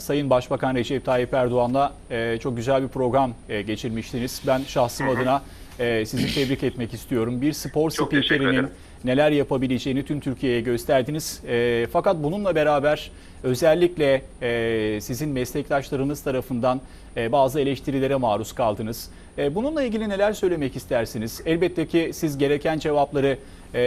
Sayın Başbakan Recep Tayyip Erdoğan'la e, çok güzel bir program e, geçirmiştiniz. Ben şahsım adına e, sizi tebrik etmek istiyorum. Bir spor Çok spikerinin neler yapabileceğini tüm Türkiye'ye gösterdiniz. E, fakat bununla beraber özellikle e, sizin meslektaşlarınız tarafından e, bazı eleştirilere maruz kaldınız. E, bununla ilgili neler söylemek istersiniz? Elbette ki siz gereken cevapları e,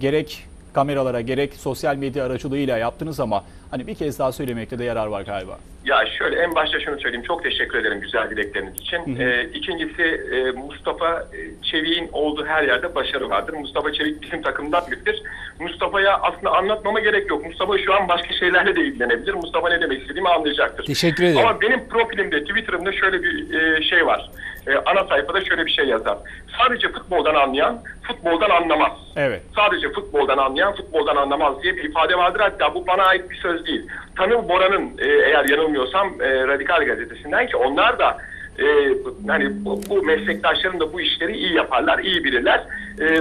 gerek kameralara gerek sosyal medya aracılığıyla yaptınız ama hani bir kez daha söylemekte de yarar var galiba. Ya şöyle en başta şunu söyleyeyim. Çok teşekkür ederim güzel dilekleriniz için. Ee, ikincisi e, Mustafa e, Çevik'in olduğu her yerde başarı vardır. Mustafa Çevik bizim takımdan biridir. Mustafa'ya aslında anlatmama gerek yok. Mustafa şu an başka şeylerle de ilgilenebilir. Mustafa ne demek istediğimi anlayacaktır. Teşekkür ederim. Ama benim profilimde, Twitter'ımda şöyle bir e, şey var. E, ana sayfada şöyle bir şey yazar. Sadece futboldan anlayan, futboldan anlamaz. Evet. Sadece futboldan anlayan futboldan anlamaz diye bir ifade vardır. Hatta bu bana ait bir söz değil. Tanıl Bora'nın e, eğer yanılmıyorsam e, Radikal Gazetesi'nden ki onlar da e, hani bu, bu meslektaşların da bu işleri iyi yaparlar, iyi bilirler. E,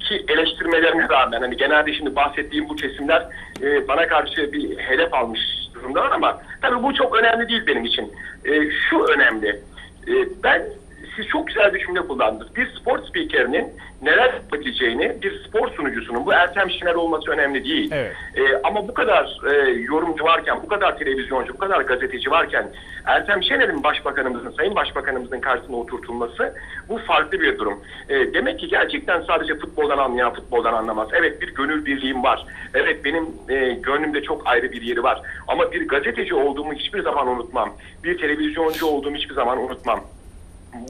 ki eleştirmelerine rağmen hani genelde şimdi bahsettiğim bu kesimler e, bana karşı bir hedef almış durumdalar ama tabii bu çok önemli değil benim için. E, şu önemli. E, ben siz çok güzel bir cümle kullandınız. Bir spor spikerinin neler yapabileceğini bir spor sunucusunun bu Ertem Şener olması önemli değil. Evet. E, ama bu kadar e, yorumcu varken, bu kadar televizyoncu, bu kadar gazeteci varken Ertem Şener'in başbakanımızın, sayın başbakanımızın karşısına oturtulması bu farklı bir durum. E, demek ki gerçekten sadece futboldan anlayan futboldan anlamaz. Evet bir gönül birliğim var. Evet benim e, gönlümde çok ayrı bir yeri var. Ama bir gazeteci olduğumu hiçbir zaman unutmam. Bir televizyoncu olduğumu hiçbir zaman unutmam.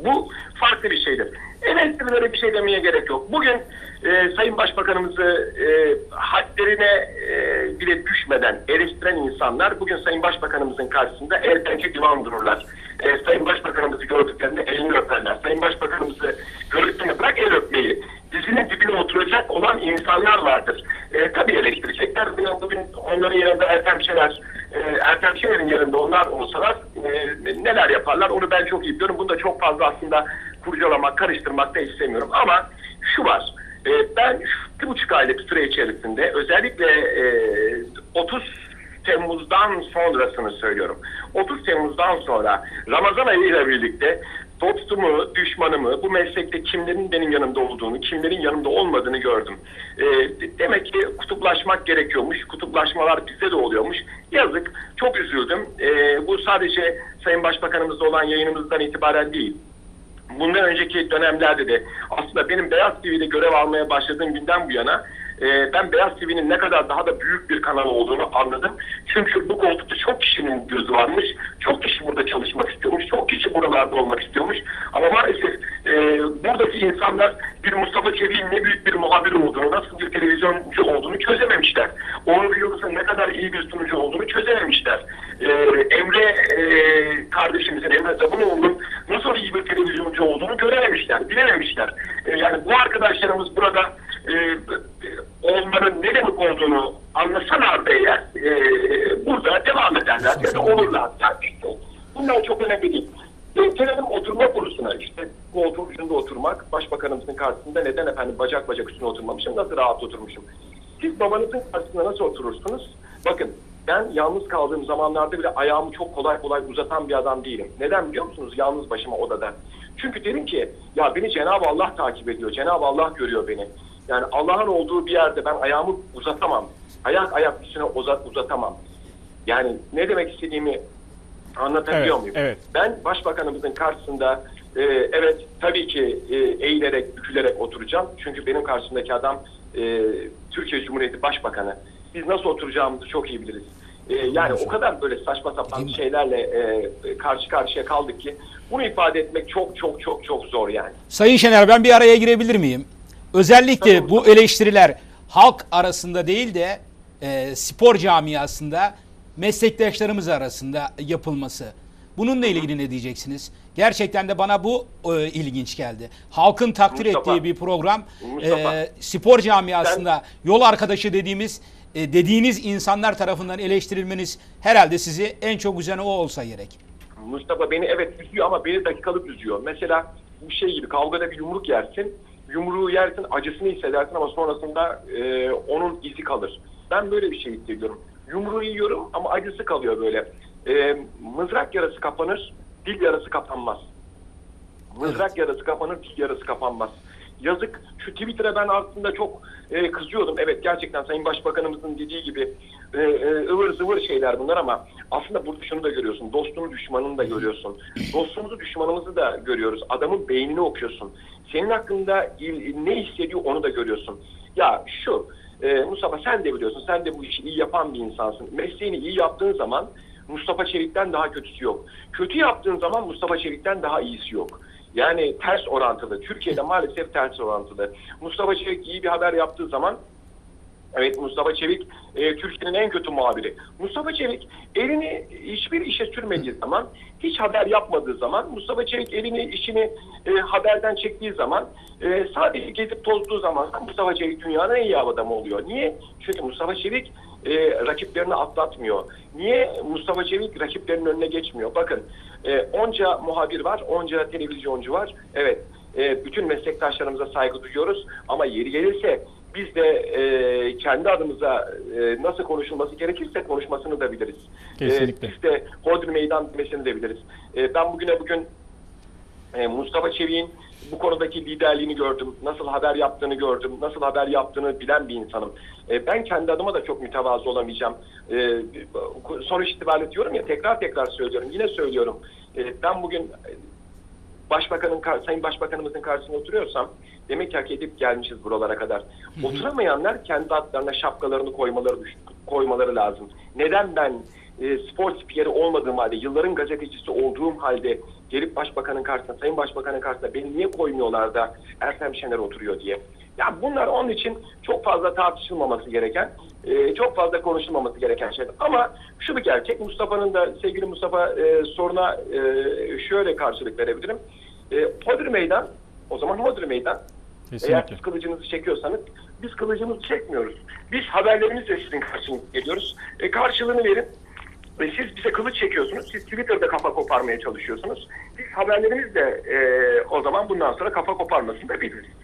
Bu farklı bir şeydir. Eleştirilere bir şey demeye gerek yok. Bugün e, Sayın Başbakanımızı e, hadlerine e, bile düşmeden eleştiren insanlar bugün Sayın Başbakanımızın karşısında el pençe divan dururlar. E, Sayın Başbakanımızı gördüklerinde elini öperler. Sayın Başbakanımızı gördüklerinde bırak el öpmeyi. Dizinin dibine oturacak olan insanlar vardır. E, tabii eleştirecekler. Bugün, bugün onların yanında Ertem Şener, e, Ertem Şener'in yanında onlar olsalar e, neler yaparlar onu ben çok iyi biliyorum. Bunu da çok fazla aslında kurcalamak, karıştırmak da istemiyorum. Ama şu var. E, ben bir buçuk aylık süre içerisinde özellikle e, 30 Temmuz'dan sonrasını söylüyorum. 30 Temmuz'dan sonra Ramazan ayı ile birlikte dostumu, düşmanımı, bu meslekte kimlerin benim yanımda olduğunu, kimlerin yanımda olmadığını gördüm. E, demek ki kutuplaşmak gerekiyormuş. Kutuplaşmalar bizde de oluyormuş. Yazık. Çok üzüldüm. E, bu sadece Sayın Başbakanımızla olan yayınımızdan itibaren değil. Bundan önceki dönemlerde de aslında benim Beyaz TV'de görev almaya başladığım günden bu yana e, ben Beyaz TV'nin ne kadar daha da büyük bir kanal olduğunu anladım. Çünkü bu koltukta çok kişinin gözü varmış. Çok kişi burada çalışmak kişi buralarda olmak istiyormuş. Ama maalesef e, buradaki insanlar bir Mustafa Çevik'in ne büyük bir muhabir olduğunu, nasıl bir televizyoncu olduğunu çözememişler. Onur Yıldız'ın ne kadar iyi bir sunucu olduğunu çözememişler. E, Emre e, kardeşimizin, Emre Zabunoğlu'nun nasıl iyi bir televizyoncu olduğunu görememişler, bilememişler. E, yani bu arkadaşlarımız burada e, olmanın ne demek olduğunu anlasalar da eğer e, burada devam ederler ya da olurlar. Bunlar çok önemli değil. Oturmak, başbakanımızın karşısında neden efendim bacak bacak üstüne oturmamışım, nasıl rahat oturmuşum. Siz babanızın karşısında nasıl oturursunuz? Bakın ben yalnız kaldığım zamanlarda bile ayağımı çok kolay kolay uzatan bir adam değilim. Neden biliyor musunuz? Yalnız başıma odada. Çünkü derim ki ya beni Cenab-ı Allah takip ediyor. Cenab-ı Allah görüyor beni. Yani Allah'ın olduğu bir yerde ben ayağımı uzatamam. Ayak ayak üstüne uzat, uzatamam. Yani ne demek istediğimi anlatabiliyor Evet, muyum? evet. Ben başbakanımızın karşısında e, evet tabii ki e, eğilerek, bükülerek oturacağım. Çünkü benim karşımdaki adam e, Türkiye Cumhuriyeti Başbakanı. Biz nasıl oturacağımızı çok iyi biliriz. E, yani o kadar böyle saçma sapan şeylerle e, karşı karşıya kaldık ki bunu ifade etmek çok çok çok çok zor yani. Sayın Şener ben bir araya girebilir miyim? Özellikle Tabii, bu tabii. eleştiriler halk arasında değil de e, spor camiasında meslektaşlarımız arasında yapılması. Bununla ilgili ne diyeceksiniz? Gerçekten de bana bu e, ilginç geldi. Halkın takdir Mustafa, ettiği bir program. Mustafa, e, spor camiasında yol arkadaşı dediğimiz e, dediğiniz insanlar tarafından eleştirilmeniz herhalde sizi en çok üzen o olsa gerek. Mustafa beni evet üzüyor ama beni dakikalık üzüyor. Mesela bu şey gibi kavgada bir yumruk yersin. Yumruğu yersin acısını hissedersin ama sonrasında e, onun izi kalır. Ben böyle bir şey hissediyorum. Yumruğu yiyorum ama acısı kalıyor böyle. E, mızrak yarası kapanır, dil yarası kapanmaz. Mızrak yarası kapanır, dil yarası kapanmaz. Yazık şu Twitter'a ben aslında çok e, kızıyordum. Evet gerçekten Sayın Başbakanımızın dediği gibi e, e, ıvır zıvır şeyler bunlar ama aslında burada şunu da görüyorsun. Dostunu düşmanını da görüyorsun. Dostumuzu düşmanımızı da görüyoruz. Adamın beynini okuyorsun. Senin hakkında il- ne hissediyor onu da görüyorsun. Ya şu e, Mustafa sen de biliyorsun. Sen de bu işi iyi yapan bir insansın. Mesleğini iyi yaptığın zaman Mustafa Çevik'ten daha kötüsü yok. Kötü yaptığın zaman Mustafa Çevik'ten daha iyisi yok. Yani ters orantılı. Türkiye'de maalesef ters orantılı. Mustafa Çevik iyi bir haber yaptığı zaman Evet Mustafa Çevik e, Türkiye'nin en kötü muhabiri. Mustafa Çevik elini hiçbir işe sürmediği zaman, hiç haber yapmadığı zaman, Mustafa Çevik elini işini e, haberden çektiği zaman, e, sadece gezip tozduğu zaman Mustafa Çevik dünyanın en iyi adamı oluyor. Niye? Çünkü Mustafa Çevik e, rakiplerini atlatmıyor. Niye Mustafa Çevik rakiplerinin önüne geçmiyor? Bakın e, onca muhabir var, onca televizyoncu var. Evet e, bütün meslektaşlarımıza saygı duyuyoruz ama yeri gelirse biz de e, kendi adımıza e, nasıl konuşulması gerekirse konuşmasını da biliriz. Kesinlikle. E, biz de hodri meydan demesini de biliriz. E, ben bugüne bugün e, Mustafa Çevik'in bu konudaki liderliğini gördüm. Nasıl haber yaptığını gördüm. Nasıl haber yaptığını bilen bir insanım. E, ben kendi adıma da çok mütevazı olamayacağım. E, sonuç itibariyle diyorum ya tekrar tekrar söylüyorum. Yine söylüyorum. E, ben bugün Başbakanın Sayın Başbakanımızın karşısında oturuyorsam demek ki hak edip gelmişiz buralara kadar. Oturamayanlar kendi adlarına şapkalarını koymaları koymaları lazım. Neden ben e, spor spikeri olmadığım halde, yılların gazetecisi olduğum halde gelip Başbakanın karşısına, Sayın Başbakanın karşısına beni niye koymuyorlar da Ertem Şener oturuyor diye. Ya bunlar onun için çok fazla tartışılmaması gereken, e, çok fazla konuşulmaması gereken şeyler. Ama şu bir gerçek, Mustafa'nın da sevgili Mustafa e, soruna e, şöyle karşılık verebilirim. E, Hodri Meydan, o zaman Hodri Meydan. Eğer Kesinlikle. siz kılıcınızı çekiyorsanız biz kılıcımızı çekmiyoruz. Biz haberlerimizle sizin karşınıza geliyoruz. E, karşılığını verin. Ve siz bize kılıç çekiyorsunuz. Siz Twitter'da kafa koparmaya çalışıyorsunuz. Biz haberlerimizle e, o zaman bundan sonra kafa koparmasını da biliriz.